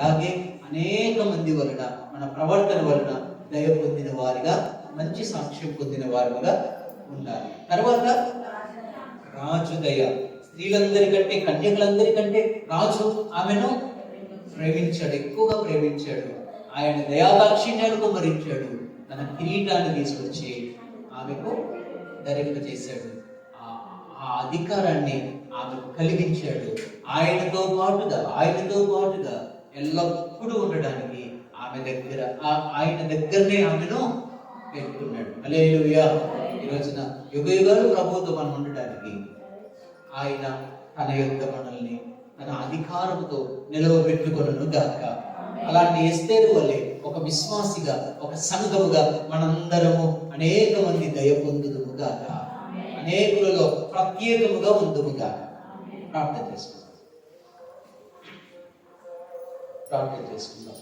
అలాగే అనేక మంది వలన మన ప్రవర్తన వలన దయ పొందిన వారిగా మంచి సాక్ష్యం పొందిన వారుగా ఉండాలి. తర్వాత రాజు దయ స్త్రీలందరికంటే కన్యకులందరికంటే రాజు ఆమెను ప్రేమించాడు ఎక్కువగా ప్రేమించాడు. ఆయన దయాదాక్షిణ్యాలు కుమరించాడు తన కిరీటాన్ని తీసుకొచ్చి ఆమెకు ధరింపజేశాడు చేశాడు. ఆ అధికారాన్ని ఆమెకు కలిగించాడు. ఆయనతో పాటుగా ఆయనతో పాటుగా ఎల్లప్పుడూ ఉండడానికి ఆమె దగ్గర ఆ- ఆయన దగ్గరనే ఆమెను పెట్టుకున్నాడు. అలేలుయా ఈ రోజున యుగ యుగాలు ప్రభుత్వం మనం ఉండడానికి ఆయన తన యొక్క మనల్ని తన అధికారంతో నిలవబెట్టుకొనను గాక. అలాంటి ఎస్తేరు వల్లే ఒక విశ్వాసిగా ఒక సంఘముగా మనందరము అనేక మంది దయ పొందుదుము గాక. అనేకులలో ప్రత్యేకముగా ఉందుము గాక. ప్రార్థన చేసుకుందాం. ప్రార్థన చేసుకుందాం.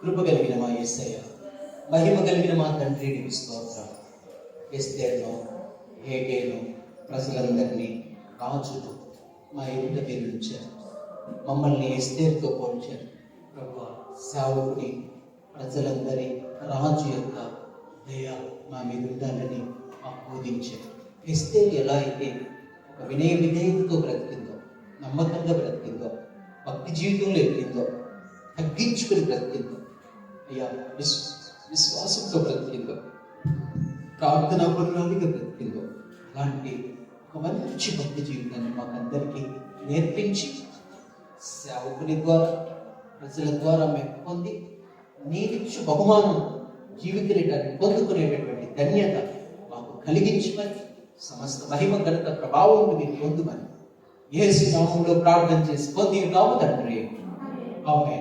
కృప కలిగిన మా యేసయ్య మహిమ కలిగిన మా తండ్రి నీకు స్తోత్రం ఎస్తేను హేగేను ప్రజలందరినీ రాజులు మా ఎదుట నిలిచారు మమ్మల్ని ఎస్తేరుతో పోల్చారు. ప్రభు సేవకుని ప్రజలందరి రాజు యొక్క దయ మా మీద ఉండాలని మాకు బోధించారు ఎస్తేరు ఎలా అయితే ఒక వినయ విధేయతతో బ్రతికిందో నమ్మకంగా బ్రతికిందో భక్తి జీవితంలో ఎక్కిందో తగ్గించుకుని బ్రతికిందో అయ్యా విశ్వ విశ్వాసంతో బ్రతికిందో ప్రార్థనా పరురాలిగా బ్రతికిందో అలాంటి ఒక మంచి భక్తి జీవితాన్ని మాకందరికీ నేర్పించి సేవకుని ద్వారా ప్రజల ద్వారా మేము పొంది నీరిచ్చు బహుమానం జీవిత పొందుకునేటటువంటి ధన్యత మాకు కలిగించమని సమస్త మహిమ ఘనత ప్రభావం మీరు పొందుమని ఏసు నామంలో ప్రార్థన చేసి పొంది తండ్రి ఆమె